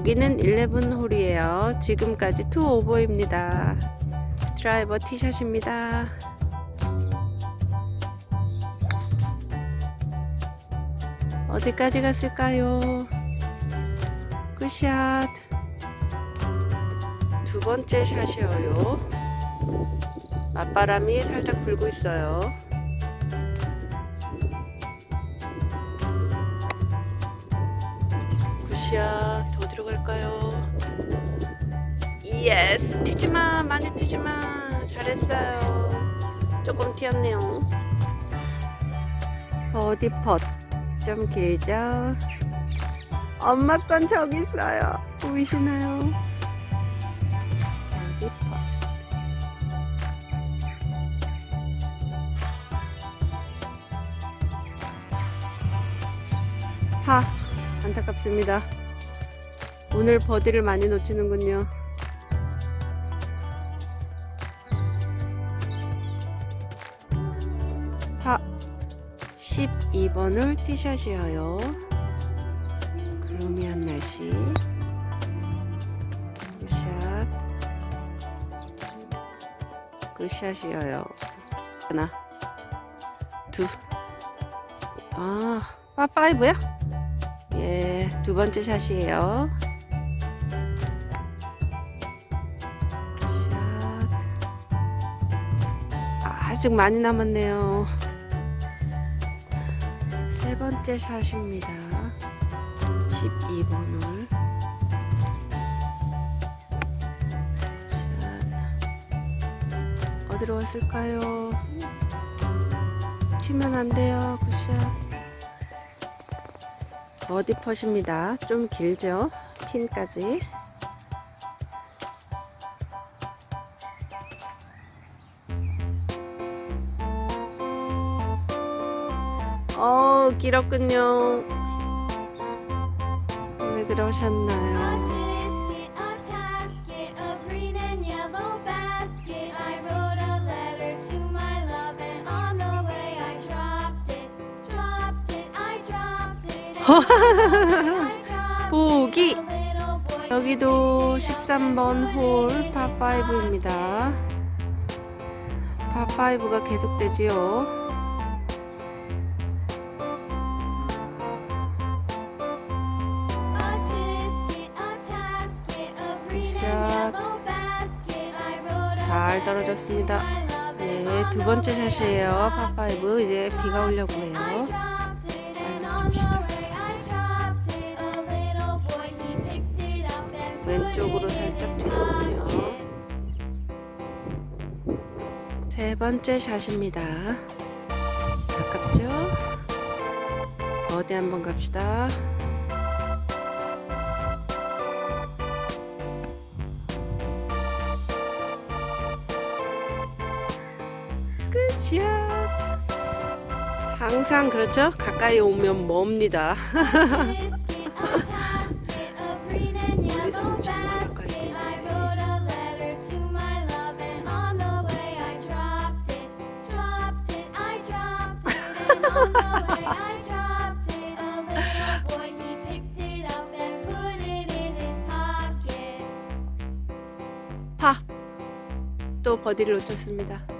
여기는 11홀이에요. 지금까지 2 오버입니다. 드라이버 티샷입니다. 어디까지 갔을까요? 굿샷. 두 번째 샷이에요. 맞바람이 살짝 불고 있어요. 굿샷. 더 들어갈까요? 예스. 튀지마. 많이 튀지마. 잘했어요. 조금 튀었네요. 어디 펫. 좀 길죠? 엄마 건 저기 있어요. 보이시나요? 어디 펫. 파 안타깝습니다. 오늘 버디를 많이 놓치는군요. 파 12번을 티샷이어요. 글루미한 날씨. 굿샷. 굿샷이어요. 하나, 둘. 아, 파5야? 예, 두 번째 샷이에요. 아직 많이 남았네요. 세 번째 샷입니다. 12번을. 샷. 어디로 왔을까요? 튀면 안 돼요. 굿샷. 버디 펫입니다. 좀 길죠? 핀까지. 어, 길었군요. 왜 그러셨나요? 보기. 여기도 13번 홀 파5입니다. 파5가 계속되지요. 잘 떨어졌습니다. 네, 두 번째 샷이에요. 파5. 이제 비가 오려고 해요. 잘 put 왼쪽으로 살짝 pocket. 세 번째 샷입니다. 가깝죠? 버디 한번 갑시다. 이야. 항상 그렇죠? 가까이 오면 멉니다. 파. 또 버디를 놓쳤습니다.